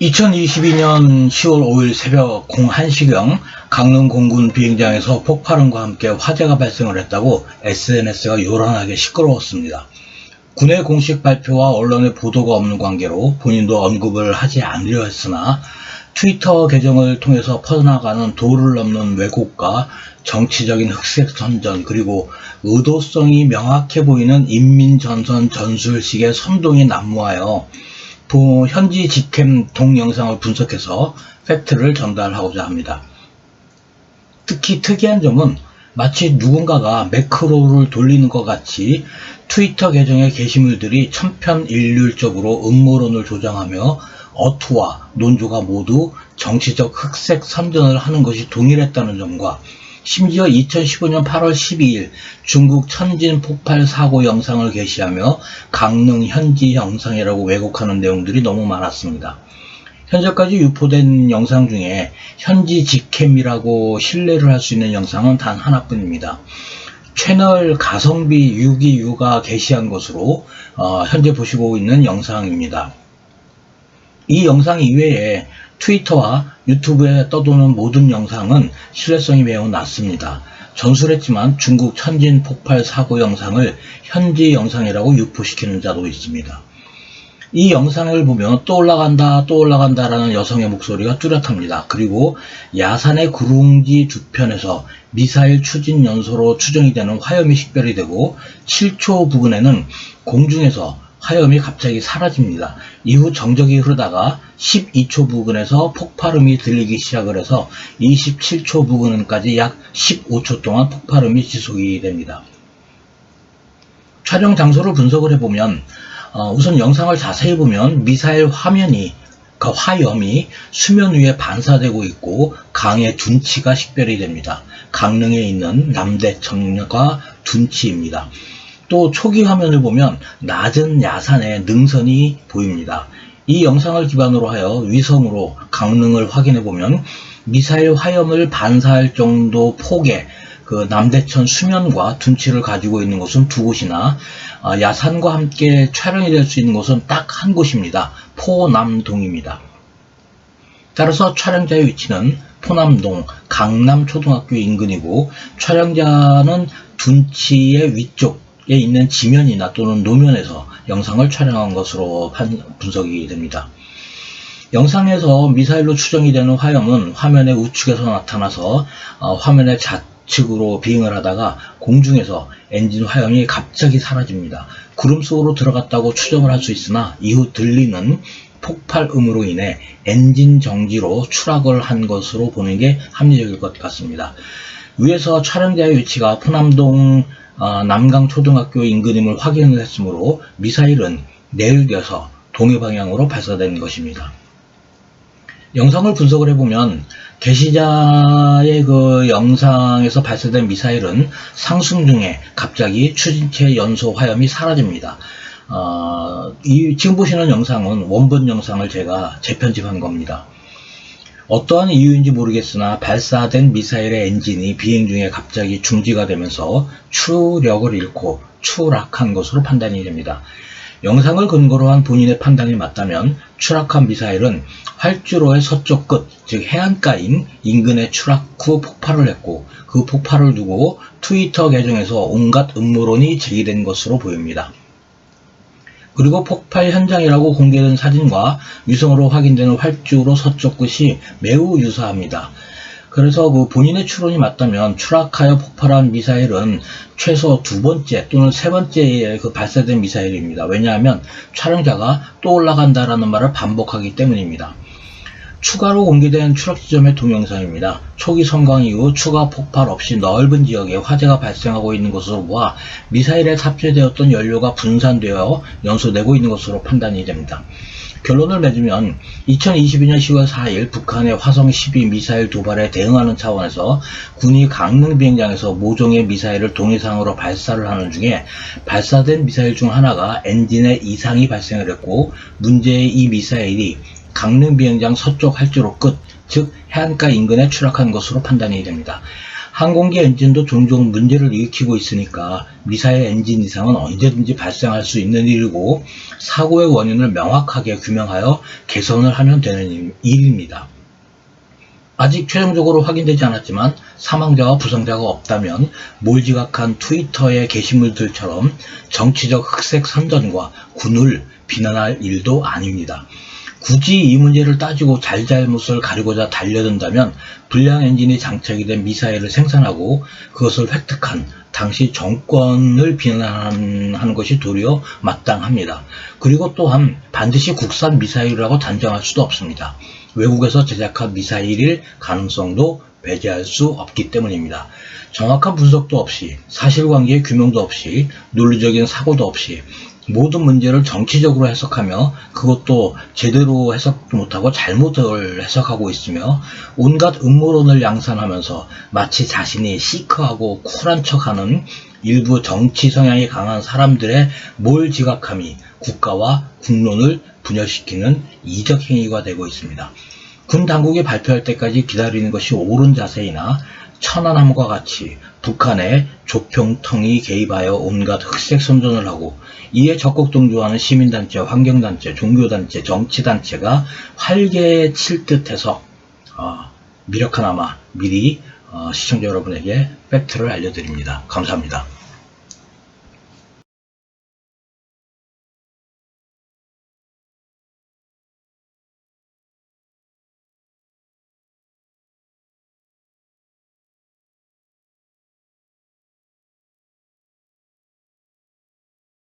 2022년 10월 5일 새벽 01시경 강릉 공군 비행장에서 폭발음과 함께 화재가 발생을 했다고 SNS가 요란하게 시끄러웠습니다. 군의 공식 발표와 언론의 보도가 없는 관계로 본인도 언급을 하지 않으려 했으나 트위터 계정을 통해서 퍼져나가는 도를 넘는 왜곡과 정치적인 흑색 선전 그리고 의도성이 명확해 보이는 인민전선 전술식의 선동이 난무하여 부- 현지 직캠 동영상을 분석해서 팩트를 전달하고자 합니다. 특히 특이한 점은 마치 누군가가 매크로를 돌리는 것 같이 트위터 계정의 게시물들이 천편일률적으로 음모론을 조장하며 어투와 논조가 모두 정치적 흑색 선전을 하는 것이 동일했다는 점과 심지어 2015년 8월 12일 중국 천진 폭발 사고 영상을 게시하며 강릉 현지 영상이라고 왜곡하는 내용들이 너무 많았습니다. 현재까지 유포된 영상 중에 현지 직캠이라고 신뢰를 할 수 있는 영상은 단 하나뿐입니다. 채널 가성비 626가 게시한 것으로 어, 현재 보시고 있는 영상입니다. 이 영상 이외에 트위터와 유튜브에 떠도는 모든 영상은 신뢰성이 매우 낮습니다. 전술했지만 중국 천진 폭발 사고 영상을 현지 영상이라고 유포시키는 자도 있습니다. 이 영상을 보면 또 올라간다 또 올라간다 라는 여성의 목소리가 뚜렷합니다. 그리고 야산의 구릉지 주편에서 미사일 추진 연소로 추정이 되는 화염이 식별이 되고 7초 부근에는 공중에서 화염이 갑자기 사라집니다. 이후 정적이 흐르다가 12초 부근에서 폭발음이 들리기 시작을 해서 27초 부근까지 약 15초 동안 폭발음이 지속이 됩니다. 촬영 장소를 분석을 해보면 어, 우선 영상을 자세히 보면 미사일 화면이 그 화염이 수면 위에 반사되고 있고 강의 둔치가 식별이 됩니다. 강릉에 있는 남대청과 둔치입니다. 또 초기 화면을 보면 낮은 야산의 능선이 보입니다. 이 영상을 기반으로 하여 위성으로 강릉을 확인해 보면 미사일 화염을 반사할 정도 폭의 그 남대천 수면과 둔치를 가지고 있는 곳은 두 곳이나 아, 야산과 함께 촬영이 될 수 있는 곳은 딱 한 곳입니다. 포남동입니다. 따라서 촬영자의 위치는 포남동 강남초등학교 인근이고 촬영자는 둔치의 위쪽에 있는 지면이나 또는 노면에서 영상을 촬영한 것으로 판- 분석이 됩니다. 영상에서 미사일로 추정이 되는 화염은 화면의 우측에서 나타나서 어, 화면의 좌측으로 비행을 하다가 공중에서 엔진 화염이 갑자기 사라집니다. 구름 속으로 들어갔다고 추정을 할 수 있으나 이후 들리는 폭발음으로 인해 엔진 정지로 추락을 한 것으로 보는 게 합리적일 것 같습니다. 위에서 촬영자의 위치가 포남동 어, 남강 초등학교 인근임을 확인을 했으므로 미사일은 내일겨서 동해 방향으로 발사된 것입니다. 영상을 분석을 해보면 게시자의 그 영상에서 발사된 미사일은 상승 중에 갑자기 추진체 연소 화염이 사라집니다. 어, 이 지금 보시는 영상은 원본 영상을 제가 재편집한 겁니다. 어떠한 이유인지 모르겠으나 발사된 미사일의 엔진이 비행 중에 갑자기 중지가 되면서 추력을 잃고 추락한 것으로 판단이 됩니다. 영상을 근거로 한 본인의 판단이 맞다면 추락한 미사일은 활주로의 서쪽 끝, 즉 해안가인 인근에 추락 후 폭발을 했고 그 폭발을 두고 트위터 계정에서 온갖 음모론이 제기된 것으로 보입니다. 그리고 폭발 현장이라고 공개된 사진과 위성으로 확인되는 활주로 서쪽 끝이 매우 유사합니다. 그래서 그 본인의 추론이 맞다면 추락하여 폭발한 미사일은 최소 두 번째 또는 세 번째에 그 발사된 미사일입니다. 왜냐하면 촬영자가 또 올라간다라는 말을 반복하기 때문입니다. 추가로 공개된 추락 지점의 동영상입니다. 초기 성광 이후 추가 폭발 없이 넓은 지역에 화재가 발생하고 있는 것으로 보아 미사일에 탑재되었던 연료가 분산되어 연소되고 있는 것으로 판단이 됩니다. 결론을 맺으면 2022년 10월 4일 북한의 화성 12 미사일 도발에 대응하는 차원에서 군이 강릉 비행장에서 모종의 미사일을 동해상으로 발사를 하는 중에 발사된 미사일 중 하나가 엔진에 이상이 발생을 했고 문제의 이 미사일이 강릉 비행장 서쪽 활주로 끝, 즉 해안가 인근에 추락한 것으로 판단이 됩니다. 항공기 엔진도 종종 문제를 일으키고 있으니까 미사일 엔진 이상은 언제든지 발생할 수 있는 일이고 사고의 원인을 명확하게 규명하여 개선을 하면 되는 일입니다. 아직 최종적으로 확인되지 않았지만 사망자와 부상자가 없다면 몰지각한 트위터의 게시물들처럼 정치적 흑색 선전과 군을 비난할 일도 아닙니다. 굳이 이 문제를 따지고 잘잘못을 가리고자 달려든다면 불량 엔진이 장착이 된 미사일을 생산하고 그것을 획득한 당시 정권을 비난하는 것이 도리어 마땅합니다. 그리고 또한 반드시 국산 미사일이라고 단정할 수도 없습니다. 외국에서 제작한 미사일일 가능성도 배제할 수 없기 때문입니다. 정확한 분석도 없이 사실관계의 규명도 없이 논리적인 사고도 없이 모든 문제를 정치적으로 해석하며 그것도 제대로 해석도 못하고 잘못을 해석하고 있으며 온갖 음모론을 양산하면서 마치 자신이 시크하고 쿨한 척하는 일부 정치 성향이 강한 사람들의 몰 지각함이 국가와 국론을 분열시키는 이적 행위가 되고 있습니다. 군 당국이 발표할 때까지 기다리는 것이 옳은 자세이나 천안함과 같이 북한의 조평통이 개입하여 온갖 흑색 선전을 하고 이에 적극 동조하는 시민단체, 환경단체, 종교단체, 정치단체가 활개에 칠 듯해서 어, 미력 하나마 미리 어, 시청자 여러분에게 팩트를 알려드립니다. 감사합니다.